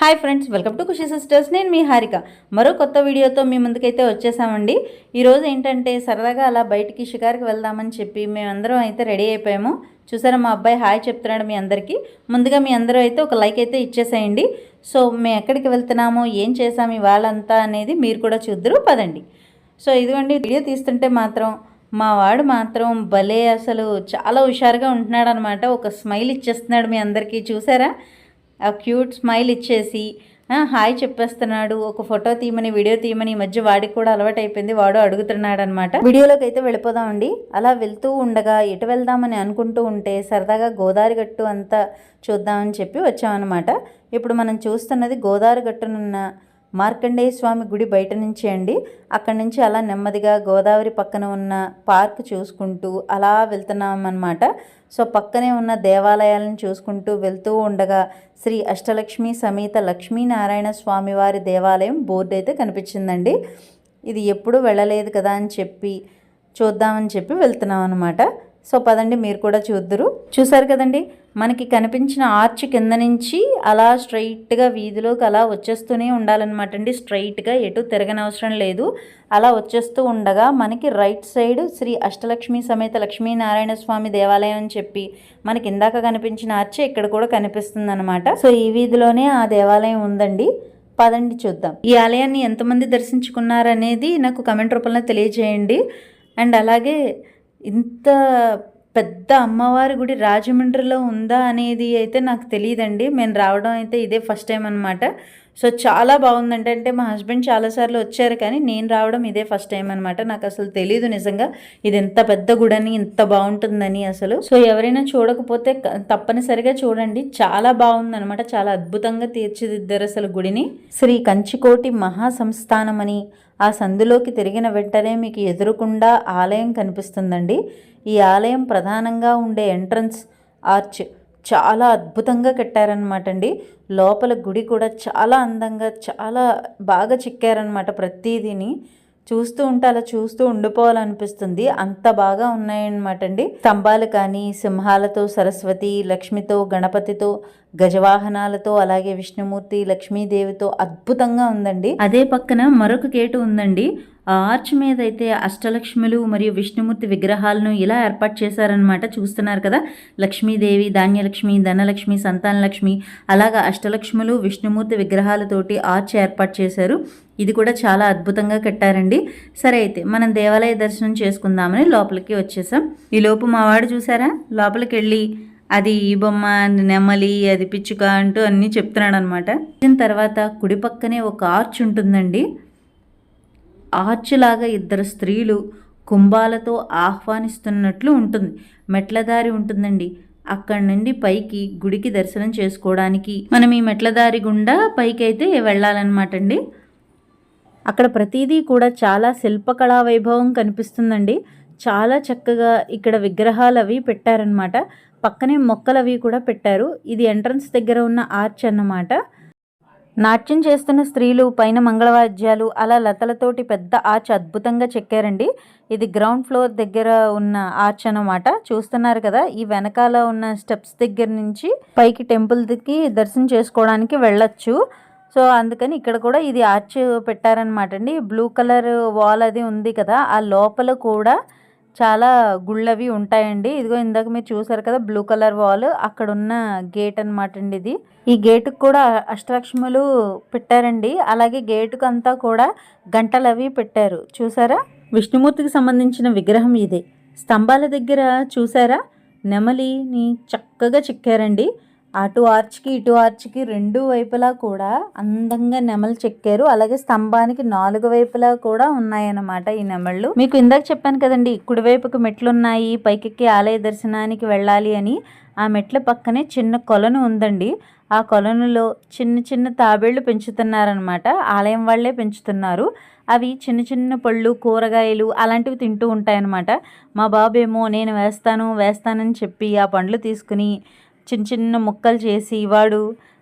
Hi friends welcome to Khushi sisters నేను మీ హారిక. మరో కొత్త వీడియోతో మీ ముందుకైతే వచ్చేసామండి. ఈరోజు ఏంటంటే సరదాగా అలా బయటికి షికార్కి వెళ్దామని చెప్పి మేమందరం అయితే రెడీ అయిపోయాము. చూసారా మా అబ్బాయి హాయ్ చెప్తున్నాడు మీ అందరికీ. ముందుగా మీ అందరూ అయితే ఒక లైక్ అయితే ఇచ్చేసేయండి. సో మేము ఎక్కడికి వెళ్తున్నాము ఏం చేసాము ఇవాళంతా అనేది మీరు కూడా చూద్దరు పదండి. సో ఇదిగోండి వీడియో తీస్తుంటే మాత్రం మా వాడు మాత్రం భలే అసలు చాలా హుషారుగా ఉంటున్నాడు అనమాట ఒక స్మైల్ ఇచ్చేస్తున్నాడు మీ అందరికీ. చూసారా? ఆ క్యూట్ స్మైల్ ఇచ్చేసి హాయ్ చెప్పేస్తున్నాడు. ఒక ఫోటో తీయమని వీడియో తీయమని ఈ మధ్య వాడికి కూడా అలవాటు అయిపోయింది వాడు అడుగుతున్నాడు అనమాట వీడియోలోకి అయితే వెళ్ళిపోదామండి అలా వెళ్తూ ఉండగా ఎటు వెళ్దామని అనుకుంటూ ఉంటే సరదాగా గోదావరి గట్టు అంతా చూద్దామని చెప్పి వచ్చామన్నమాట. ఇప్పుడు మనం చూస్తున్నది గోదావరి గట్టునున్న మార్కండేయ స్వామి గుడి బయట నుంచి అండి. అక్కడి నుంచి అలా నెమ్మదిగా గోదావరి పక్కన ఉన్న పార్క్ చూసుకుంటూ అలా వెళ్తున్నాం అనమాట సో పక్కనే ఉన్న దేవాలయాలను చూసుకుంటూ వెళ్తూ ఉండగా శ్రీ అష్టలక్ష్మి సమేత లక్ష్మీనారాయణ స్వామివారి దేవాలయం బోర్డు అయితే కనిపించిందండి. ఇది ఎప్పుడూ వెళ్ళలేదు కదా అని చెప్పి చూద్దామని చెప్పి వెళ్తున్నాం అనమాట సో పదండి మీరు కూడా చూద్దురు. చూసారు కదండి మనకి కనిపించిన ఆర్చ్ కింద నుంచి అలా స్ట్రైట్గా వీధిలోకి అలా వచ్చేస్తూనే ఉండాలన్నమాట అండి. స్ట్రైట్గా ఎటు తిరగనవసరం లేదు. అలా వచ్చేస్తూ ఉండగా మనకి రైట్ సైడ్ శ్రీ అష్టలక్ష్మి సమేత లక్ష్మీనారాయణ స్వామి దేవాలయం అని చెప్పి మనకి ఇందాక కనిపించిన ఆర్చ్ ఇక్కడ కూడా కనిపిస్తుంది అనమాట సో ఈ వీధిలోనే ఆ దేవాలయం ఉందండి. పదండి చూద్దాం. ఈ ఆలయాన్ని ఎంతమంది దర్శించుకున్నారనేది నాకు కమెంట్ రూపంలో తెలియజేయండి. అండ్ అలాగే ఇంత పెద్ద అమ్మవారి గుడి రాజమండ్రిలో ఉందా అనేది అయితే నాకు తెలియదండి. మేము రావడం అయితే ఇదే ఫస్ట్ టైం అనమాట సో చాలా బాగుందంటే అంటే మా హస్బెండ్ చాలాసార్లు వచ్చారు కానీ నేను రావడం ఇదే ఫస్ట్ టైం అనమాట నాకు అసలు తెలియదు నిజంగా. ఇది ఎంత పెద్ద గుడని ఇంత బాగుంటుందని అసలు. సో ఎవరైనా చూడకపోతే తప్పనిసరిగా చూడండి. చాలా బాగుందనమాట చాలా అద్భుతంగా తీర్చిదిద్దారు అసలు గుడిని. శ్రీ కంచికోటి మహాసంస్థానం అని ఆ సందులోకి తిరిగిన వెంటనే మీకు ఎదురుకుండా ఆలయం కనిపిస్తుందండి. ఈ ఆలయం ప్రధానంగా ఉండే ఎంట్రన్స్ ఆర్చ్ చాలా అద్భుతంగా కట్టారనమాట అండి లోపల గుడి కూడా చాలా అందంగా చాలా బాగా చెక్కారనమాట ప్రతిదీని. చూస్తూ ఉంటే అలా చూస్తూ ఉండిపోవాలనిపిస్తుంది. అంత బాగా ఉన్నాయన్నమాట అండి స్తంభాలు కానీ సింహాలతో సరస్వతి లక్ష్మితో గణపతితో గజవాహనాలతో అలాగే విష్ణుమూర్తి లక్ష్మీదేవితో అద్భుతంగా ఉందండి. అదే పక్కన మరొక గేటు ఉందండి. ఆ ఆర్చ్ మీద అయితే అష్టలక్ష్ములు మరియు విష్ణుమూర్తి విగ్రహాలను ఇలా ఏర్పాటు చేశారనమాట చూస్తున్నారు కదా? లక్ష్మీదేవి ధాన్యలక్ష్మి ధనలక్ష్మి సంతానలక్ష్మి అలాగా అష్టలక్ష్ములు విష్ణుమూర్తి విగ్రహాలతోటి ఆర్చ్ ఏర్పాటు చేశారు. ఇది కూడా చాలా అద్భుతంగా కట్టారండి. సరే అయితే మనం దేవాలయ దర్శనం చేసుకుందామని లోపలికి వచ్చేసాం. ఈ లోపు చూసారా లోపలికి వెళ్ళి అది ఈ బొమ్మ నెమలి అది పిచ్చుక అంటూ అన్నీ చెప్తున్నాడు అనమాట తర్వాత కుడి పక్కనే ఒక ఆర్చ్ ఉంటుందండి. ఆర్చ్ లాగా ఇద్దరు స్త్రీలు కుంభాలతో ఆహ్వానిస్తున్నట్లు ఉంటుంది. మెట్ల దారి ఉంటుందండి. అక్కడి నుండి పైకి గుడికి దర్శనం చేసుకోవడానికి. మనం ఈ మెట్ల దారి గుండా పైకి అయితే వెళ్ళాలన్నమాట అండి అక్కడ ప్రతిదీ కూడా చాలా శిల్పకళా వైభవం కనిపిస్తుందండి. చాలా చక్కగా ఇక్కడ విగ్రహాలు అవి పెట్టారనమాట పక్కనే మొక్కలు అవి కూడా పెట్టారు. ఇది ఎంట్రన్స్ దగ్గర ఉన్న ఆర్చ్ అన్నమాట. నాట్యం చేస్తున్న స్త్రీలు పైన మంగళవాద్యాలు అలా లతలతోటి పెద్ద ఆర్చ్ అద్భుతంగా చెక్కారండి. ఇది గ్రౌండ్ ఫ్లోర్ దగ్గర ఉన్న ఆర్చ్ అన్నమాట. చూస్తున్నారు కదా ఈ వెనకాల ఉన్న స్టెప్స్ దగ్గర నుంచి పైకి టెంపుల్కి దర్శనం చేసుకోవడానికి వెళ్ళొచ్చు. సో అందుకని ఇక్కడ కూడా ఇది ఆర్చ్ పెట్టారనమాట అండి. బ్లూ కలర్ వాల్ అది ఉంది కదా ఆ లోపల కూడా చాలా గుళ్ళవి ఉంటాయండి. ఇదిగో ఇందాక మీరు చూసారు కదా బ్లూ కలర్ వాల్ అక్కడ ఉన్న గేట్ అనమాట అండి ఇది. ఈ గేటుకు కూడా అష్టలక్ష్ములు పెట్టారండి. అలాగే గేటుకు అంతా కూడా గంటలు అవి పెట్టారు. చూసారా విష్ణుమూర్తికి సంబంధించిన విగ్రహం ఇదే. స్తంభాల దగ్గర చూసారా నెమలిని చక్కగా చెక్కారండి. అటు ఆర్చ్కి ఇటు ఆర్చ్కి రెండు వైపులా కూడా అందంగా నెమలు చెక్కారు. అలాగే స్తంభానికి నాలుగు వైపులా కూడా ఉన్నాయన్నమాట ఈ నెమళ్ళు. మీకు ఇందాక చెప్పాను కదండి కుడివైపుకి మెట్లు ఉన్నాయి పైకెక్కి ఆలయ దర్శనానికి వెళ్ళాలి అని. ఆ మెట్ల పక్కనే చిన్న కొలను ఉందండి. ఆ కొలనులో చిన్న చిన్న తాబేళ్ళు పెంచుతున్నారనమాట ఆలయం వాళ్ళే పెంచుతున్నారు. అవి చిన్న చిన్న పళ్ళు కూరగాయలు అలాంటివి తింటూ ఉంటాయన్నమాట. మా బాబేమో నేను వేస్తాను వేస్తానని చెప్పి ఆ పండ్లు తీసుకుని చిన్న చిన్న ముక్కలు చేసి వాడు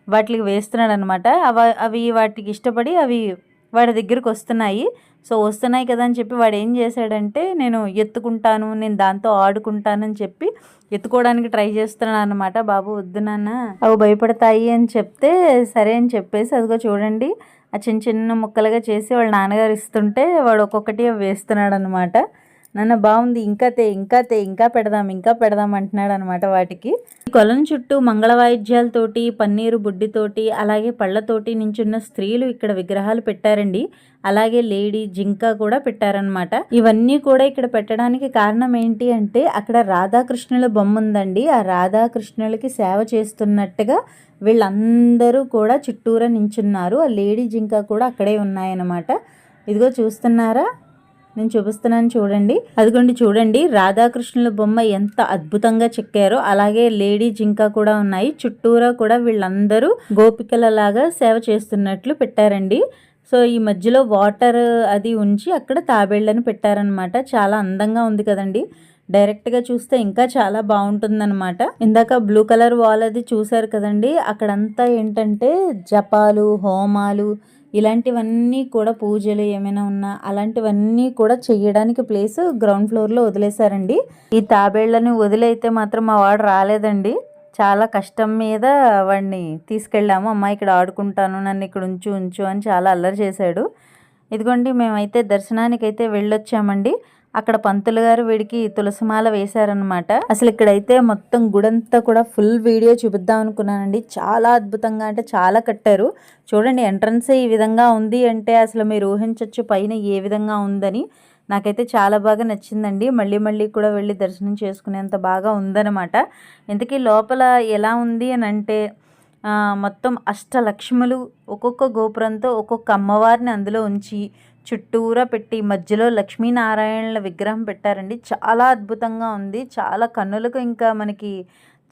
వాటికి వేస్తున్నాడు అనమాట అవి అవి వాటికి ఇష్టపడి అవి వాడి దగ్గరికి వస్తున్నాయి. సో వస్తున్నాయి కదా అని చెప్పి వాడు ఏం చేశాడంటే నేను ఎత్తుకుంటాను నేను దాంతో ఆడుకుంటానని చెప్పి ఎత్తుకోవడానికి ట్రై చేస్తున్నాను అనమాట బాబు వద్దు నాన్న అవి భయపడతాయి అని చెప్తే సరే అని చెప్పేసి అదిగో చూడండి ఆ చిన్న చిన్న ముక్కలుగా చేసి వాళ్ళ నాన్నగారు ఇస్తుంటే వాడు ఒక్కొక్కటి వేస్తున్నాడు అనమాట నాన్న బాగుంది ఇంకా తే ఇంకా తే ఇంకా పెడదాం ఇంకా పెడదాం అంటున్నాడు అనమాట వాటికి. ఈ కొలం చుట్టూ మంగళ వాయిద్యాలతోటి పన్నీరు బుడ్డితోటి అలాగే పళ్ళతోటి నించున్న స్త్రీలు ఇక్కడ విగ్రహాలు పెట్టారండి. అలాగే లేడీ జింక కూడా పెట్టారనమాట ఇవన్నీ కూడా ఇక్కడ పెట్టడానికి కారణం ఏంటి అంటే అక్కడ రాధాకృష్ణుల బొమ్మ ఉందండి. ఆ రాధాకృష్ణులకి సేవ చేస్తున్నట్టుగా వీళ్ళందరూ కూడా చుట్టూరా నించున్నారు. ఆ లేడీ జింక కూడా అక్కడే ఉన్నాయన్నమాట. ఇదిగో చూస్తున్నారా? నేను చూపిస్తున్నాను చూడండి. అదిగోండి చూడండి. రాధాకృష్ణుల బొమ్మ ఎంత అద్భుతంగా చెక్కారో. అలాగే లేడీ జింక కూడా ఉన్నాయి. చుట్టూరా కూడా వీళ్ళందరూ గోపికల లాగా సేవ చేస్తున్నట్లు పెట్టారండి. సో ఈ మధ్యలో వాటర్ అది ఉంచి అక్కడ తాబేళ్ళని పెట్టారనమాట చాలా అందంగా ఉంది కదండి. డైరెక్ట్గా చూస్తే ఇంకా చాలా బాగుంటుందన్నమాట. ఇందాక బ్లూ కలర్ వాల్ అది చూసారు కదండి. అక్కడంతా ఏంటంటే జపాలు హోమాలు ఇలాంటివన్నీ కూడా పూజలు ఏమైనా ఉన్నా అలాంటివన్నీ కూడా చేయడానికి ప్లేస్ గ్రౌండ్ ఫ్లోర్లో వదిలేశారండి. ఈ తాబేళ్ళను వదిలైతే మాత్రం మా వాడు రాలేదండి. చాలా కష్టం మీద వాడిని తీసుకెళ్ళాము. అమ్మ ఇక్కడ ఆడుకుంటాను నన్ను ఇక్కడ ఉంచు ఉంచు అని చాలా అల్లరి చేశాడు. ఇదిగోండి మేమైతే దర్శనానికి అయితే వెళ్ళొచ్చామండి. అక్కడ పంతులు గారు వీడికి తులసిమాల వేశారనమాట అసలు ఇక్కడైతే మొత్తం గుడంతా కూడా ఫుల్ వీడియో చూపిద్దాం అనుకున్నానండి. చాలా అద్భుతంగా అంటే చాలా కట్టారు. చూడండి ఎంట్రన్స్ ఈ విధంగా ఉంది అంటే అసలు మీరు ఊహించవచ్చు పైన ఏ విధంగా ఉందని. నాకైతే చాలా బాగా నచ్చిందండి. మళ్ళీ మళ్ళీ కూడా వెళ్ళి దర్శనం చేసుకునేంత బాగా ఉందన్నమాట. ఇంతకీ లోపల ఎలా ఉంది అని అంటే మొత్తం అష్టలక్ష్ములు ఒక్కొక్క గోపురంతో ఒక్కొక్క అమ్మవారిని అందులో ఉంచి చుట్టూరా పెట్టి మధ్యలో లక్ష్మీనారాయణల విగ్రహం పెట్టారండి. చాలా అద్భుతంగా ఉంది. చాలా కన్నులకు ఇంకా మనకి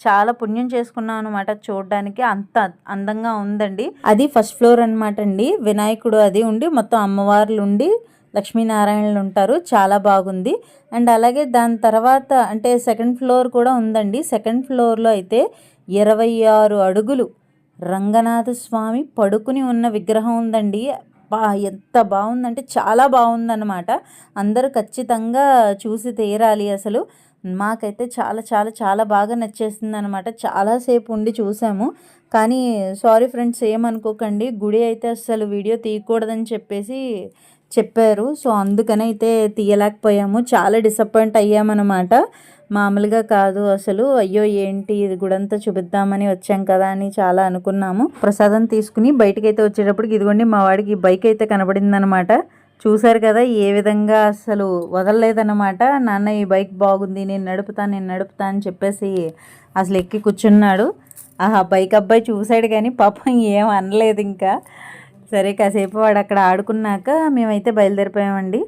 చాలా పుణ్యం చేసుకున్నాం అనమాట చూడడానికి. అంత అందంగా ఉందండి. అది ఫస్ట్ ఫ్లోర్ అనమాట అండి. వినాయకుడు అది ఉండి మొత్తం అమ్మవార్లు ఉండి లక్ష్మీనారాయణలు ఉంటారు. చాలా బాగుంది. అండ్ అలాగే దాని తర్వాత అంటే సెకండ్ ఫ్లోర్ కూడా ఉందండి. సెకండ్ ఫ్లోర్లో అయితే ఇరవై ఆరు అడుగులు రంగనాథ స్వామి పడుకుని ఉన్న విగ్రహం ఉందండి. అబ్బా ఎంత బాగుందంటే చాలా బాగుందన్నమాట. అందరూ ఖచ్చితంగా చూసి తీరాలి అసలు. మాకైతే చాలా చాలా చాలా బాగా నచ్చేసింది అనమాట చాలాసేపు ఉండి చూసాము. కానీ సారీ ఫ్రెండ్స్ ఏమనుకోకండి. గుడి అయితే అసలు వీడియో తీయకూడదని చెప్పేసి చెప్పారు. సో అందుకనైతే తీయలేకపోయాము. చాలా డిసప్పాయింట్ అయ్యామన్నమాట. మామూలుగా కాదు అసలు. అయ్యో ఏంటి ఇది గుడంతా చూపిద్దామని వచ్చాం కదా అని చాలా అనుకున్నాము. ప్రసాదం తీసుకుని బయటకైతే అయితే వచ్చేటప్పటికి ఇదిగోండి మా వాడికి బైక్ అయితే కనబడిందనమాట చూశారు కదా ఏ విధంగా అసలు వదలలేదన్నమాట. నాన్న ఈ బైక్ బాగుంది నేను నడుపుతా నేను నడుపుతా అని చెప్పేసి అసలు ఎక్కి కూర్చున్నాడు. ఆహా బైక్ అబ్బాయి చూశాడు కానీ పాపం ఏం అనలేదు ఇంకా. సరే కాసేపు వాడు అక్కడ ఆడుకున్నాక మేమైతే బయలుదేరిపోయామండి.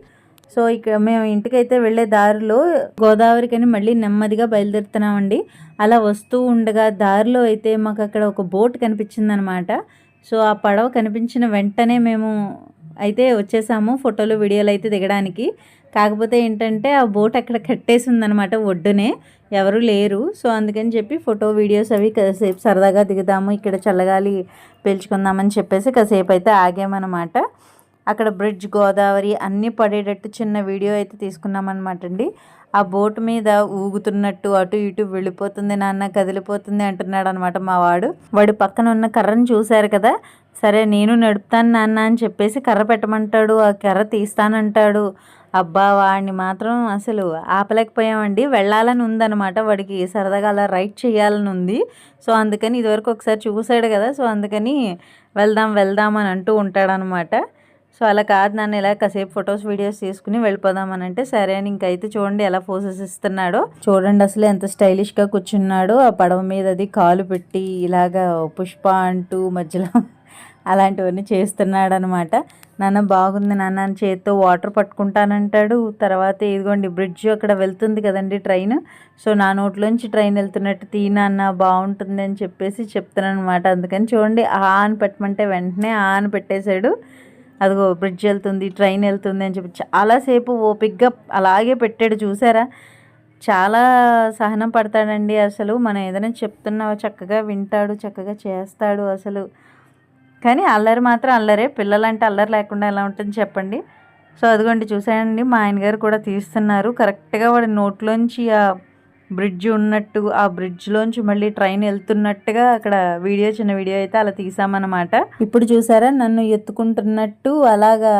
సో ఇక్కడ మేము ఇంటికైతే వెళ్ళే దారిలో గోదావరికని మళ్ళీ నెమ్మదిగా బయలుదేరుతున్నామండి. అలా వస్తూ ఉండగా దారిలో అయితే మాకు అక్కడ ఒక బోట్ కనిపించింది అనమాట సో ఆ పడవ కనిపించిన వెంటనే మేము అయితే వచ్చేసాము ఫోటోలు వీడియోలు అయితే దిగడానికి. కాకపోతే ఏంటంటే ఆ బోట్ అక్కడ కట్టేసి ఉందనమాట ఒడ్డునే. ఎవరు లేరు. సో అందుకని చెప్పి ఫోటో వీడియోస్ అవి కాసేపు సరదాగా దిగుదాము ఇక్కడ చల్లగాలి పీల్చుకుందామని చెప్పేసి కాసేపు అయితే ఆగామన్నమాట అక్కడ బ్రిడ్జ్ గోదావరి అన్నీ పడేటట్టు చిన్న వీడియో అయితే తీసుకున్నామన్నమాట అండి. ఆ బోట్ మీద ఊగుతున్నట్టు అటు ఇటు వెళ్ళిపోతుంది నాన్న కదిలిపోతుంది అంటున్నాడు అనమాట మా వాడు. వాడు పక్కన ఉన్న కర్రను చూశారు కదా? సరే నేను నడుపుతాను నాన్న అని చెప్పేసి కర్ర పెట్టమంటాడు ఆ కర్ర తీస్తానంటాడు. అబ్బా వాడిని మాత్రం అసలు ఆపలేకపోయామండి. వెళ్ళాలని ఉందన్నమాట. వాడికి సరదాగా అలా రైడ్ చేయాలని ఉంది. సో అందుకని ఇదివరకు ఒకసారి చూశాడు కదా? సో అందుకని వెళ్దాం వెళ్దాం అని అంటూ ఉంటాడనమాట సో అలా కాదు నన్ను ఇలా కాసేపు ఫొటోస్ వీడియోస్ తీసుకుని వెళ్ళిపోదామని అంటే సరే అని ఇంకైతే చూడండి ఎలా పోసెస్ ఇస్తున్నాడో. చూడండి అసలు ఎంత స్టైలిష్గా కూర్చున్నాడో. ఆ పడవ మీద అది కాలు పెట్టి ఇలాగా పుష్ప అంటూ మధ్యలో అలాంటివన్నీ చేస్తున్నాడు అనమాట నాన్న బాగుంది నాన్న చేత్తో వాటర్ పట్టుకుంటానంటాడు. తర్వాత ఇదిగోండి బ్రిడ్జ్ అక్కడ వెళ్తుంది కదండి ట్రైన్ సో నా నోట్లోంచి ట్రైన్ వెళ్తున్నట్టు తీనాన్న బాగుంటుంది అని చెప్పేసి చెప్తున్నాను అనమాట అందుకని చూడండి ఆ అని పెట్టమంటే వెంటనే ఆ అని పెట్టేశాడు. అదిగో బ్రిడ్జ్ వెళ్తుంది ట్రైన్ వెళ్తుంది అని చెప్పి చాలాసేపు ఓపిక్గా అలాగే పెట్టాడు చూసారా? చాలా సహనం పడతాడండి అసలు. మనం ఏదైనా చెప్తున్నా చక్కగా వింటాడు చక్కగా చేస్తాడు అసలు. కానీ అల్లరి మాత్రం అల్లరే. పిల్లలంటే అల్లరి లేకుండా ఎలా ఉంటుంది చెప్పండి. సో అదిగోండి చూసానండి మా ఆయన గారు కూడా తీస్తున్నారు. కరెక్ట్గా వాడి నోట్లోంచి ఆ బ్రిడ్జ్ ఉన్నట్టు ఆ బ్రిడ్జ్లోంచి మళ్ళీ ట్రైన్ వెళ్తున్నట్టుగా అక్కడ వీడియో చిన్న వీడియో అయితే అలా తీసామన్నమాట. ఇప్పుడు చూసారా నన్ను ఎత్తుకుంటున్నట్టు అలాగా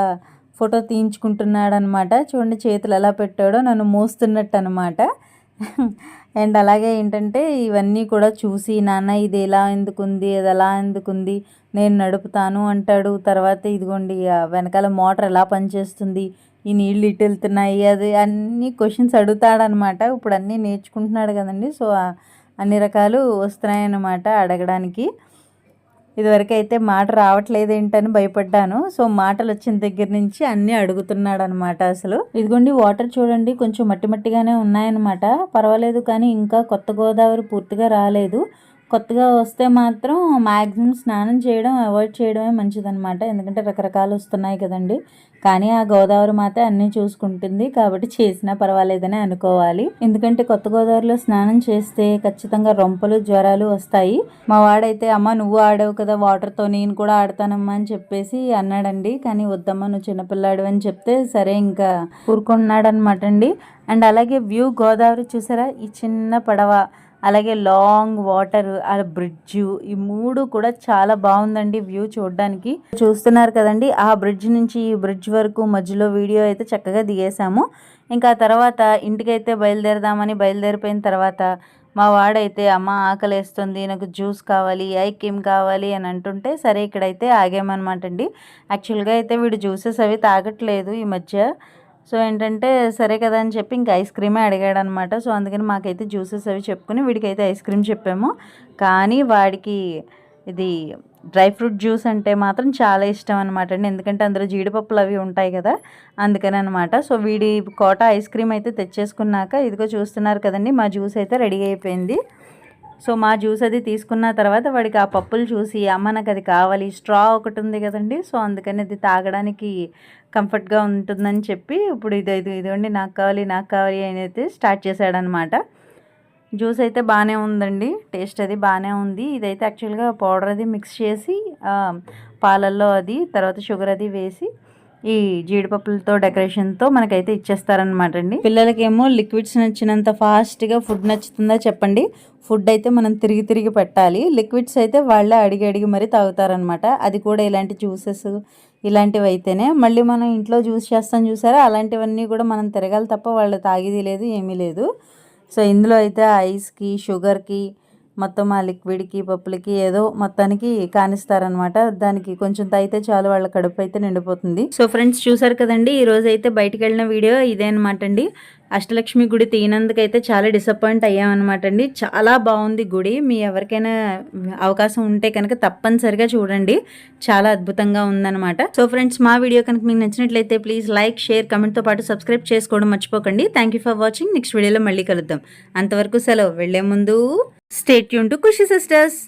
ఫోటో తీయించుకుంటున్నాడనమాట చూడండి చేతులు ఎలా పెట్టాడో నన్ను మోస్తున్నట్టు అనమాట అండ్ అలాగే ఏంటంటే ఇవన్నీ కూడా చూసి నాన్న ఇది ఎలా ఎందుకుంది అది ఎలా ఎందుకుంది నేను నడుపుతాను అంటాడు. తర్వాత ఇదిగోండి ఆ వెనకాల మోటార్ ఎలా పనిచేస్తుంది ఈ నీళ్ళు ఇటు వెళ్తున్నాయి అది అన్ని క్వశ్చన్స్ అడుగుతాడనమాట. ఇప్పుడు అన్నీ నేర్చుకుంటున్నాడు కదండి. సో అన్ని రకాలు వస్తున్నాయన్నమాట అడగడానికి. ఇదివరకు అయితే మాట రావట్లేదు ఏంటని భయపడ్డాను. సో మాటలు వచ్చిన దగ్గర నుంచి అన్నీ అడుగుతున్నాడు అనమాట అసలు. ఇదిగోండి వాటర్ చూడండి కొంచెం మట్టి మట్టిగానే ఉన్నాయన్నమాట. పర్వాలేదు కానీ ఇంకా కొత్త గోదావరి పూర్తిగా రాలేదు. కొత్తగా వస్తే మాత్రం మ్యాక్సిమం స్నానం చేయడం అవాయిడ్ చేయడమే మంచిదన్నమాట. ఎందుకంటే రకరకాలు వస్తున్నాయి కదండి. కానీ ఆ గోదావరి మాత అన్నీ చూసుకుంటుంది. కాబట్టి చేసినా పర్వాలేదని అనుకోవాలి. ఎందుకంటే కొత్త గోదావరిలో స్నానం చేస్తే ఖచ్చితంగా రొంపలు జ్వరాలు వస్తాయి. మా వాడైతే అమ్మ నువ్వు ఆడావు కదా వాటర్తో నేను కూడా ఆడతానమ్మా అని చెప్పేసి అన్నాడండి. కానీ వద్దమ్మా నువ్వు చిన్నపిల్లాడు అని చెప్తే సరే ఇంకా ఊరుకున్నాడనమాట అండి అండ్ అలాగే వ్యూ గోదావరి చూసారా? ఈ చిన్న పడవ. అలాగే లాంగ్ వాటర్ ఆ బ్రిడ్జ్ ఈ మూడు కూడా చాలా బాగుందండి వ్యూ చూడడానికి. చూస్తున్నారు కదండి ఆ బ్రిడ్జ్ నుంచి ఈ బ్రిడ్జ్ వరకు మధ్యలో వీడియో అయితే చక్కగా దిగేసాము ఇంకా తర్వాత ఇంటికైతే బయలుదేరదామని బయలుదేరిపోయిన తర్వాత మా వాడైతే అమ్మ ఆకలేస్తుంది నాకు జ్యూస్ కావాలి ఐక్రీమ్ కావాలి అని అంటుంటే సరే ఇక్కడైతే ఆగామన్నమాట అండి. యాక్చువల్గా అయితే వీడు జ్యూసెస్ అవి తాగట్లేదు ఈ మధ్య. సో ఏంటంటే సరే కదా అని చెప్పి ఇంకా ఐస్ క్రీమే అడిగాడు అనమాట సో అందుకని మాకైతే జ్యూసెస్ అవి చెప్పుకుని వీడికైతే ఐస్ క్రీమ్ చెప్పాము. కానీ వాడికి ఇది డ్రై ఫ్రూట్ జ్యూస్ అంటే మాత్రం చాలా ఇష్టం అనమాట అండి. ఎందుకంటే అందులో జీడిపప్పులు అవి ఉంటాయి కదా అందుకని అనమాట సో వీడి కోట ఐస్ క్రీమ్ అయితే తెచ్చేసుకున్నాక ఇదిగో చూస్తున్నారు కదండి మా జ్యూస్ అయితే రెడీ అయిపోయింది. సో మా జ్యూస్ అది తీసుకున్న తర్వాత వాడికి ఆ పప్పులు చూసి అమ్మ నాకు అది కావాలి స్ట్రా ఒకటి ఉంది కదండి సో అందుకని అది తాగడానికి కంఫర్ట్గా ఉంటుందని చెప్పి ఇప్పుడు ఇది ఇది ఇదిగోండి నాకు కావాలి నాకు కావాలి అని అయితే స్టార్ట్ చేశాడనమాట. జ్యూస్ అయితే బాగానే ఉందండి టేస్ట్ అది బాగానే ఉంది. ఇదైతే యాక్చువల్గా పౌడర్ అది మిక్స్ చేసి పాలల్లో అది తర్వాత షుగర్ అది వేసి ఈ జీడిపప్పులతో డెకరేషన్తో మనకైతే ఇచ్చేస్తారనమాట అండి. పిల్లలకేమో లిక్విడ్స్ నచ్చినంత ఫాస్ట్గా ఫుడ్ నచ్చుతుందా చెప్పండి. ఫుడ్ అయితే మనం తిరిగి తిరిగి పెట్టాలి. లిక్విడ్స్ అయితే వాళ్ళే అడిగి అడిగి మరీ తాగుతారనమాట అది కూడా ఇలాంటి జ్యూసెస్ ఇలాంటివి అయితేనే మళ్ళీ మనం ఇంట్లో జ్యూస్ చేస్తాం చూసారా? అలాంటివన్నీ కూడా మనం తిరగాలి తప్ప వాళ్ళు తాగేది లేదు ఏమీ లేదు. సో ఇందులో అయితే ఐస్కి షుగర్కి మొత్తం ఆ లిక్విడ్కి పప్పులకి ఏదో మొత్తానికి కానిస్తారనమాట దానికి కొంచెం తాగితే చాలు వాళ్ళ కడుపు అయితే నిండిపోతుంది. సో ఫ్రెండ్స్ చూసారు కదండి ఈ రోజు అయితే బయటకు వెళ్ళిన వీడియో ఇదే అనమాట అండి. అష్టలక్ష్మి గుడి తీయనందుకైతే చాలా డిసప్పాయింట్ అయ్యామన్నమాట అండి. చాలా బాగుంది గుడి. మీ ఎవరికైనా అవకాశం ఉంటే కనుక తప్పనిసరిగా చూడండి. చాలా అద్భుతంగా ఉందన్నమాట. సో ఫ్రెండ్స్ మా వీడియో కనుక మీకు నచ్చినట్లయితే ప్లీజ్ లైక్ షేర్ కమెంట్తో పాటు సబ్స్క్రైబ్ చేసుకోవడం మర్చిపోకండి. Thank you for watching next వీడియోలో మళ్ళీ కలుద్దాం. అంతవరకు సెలవు. వెళ్ళే ముందు state Yoon to Khushi sisters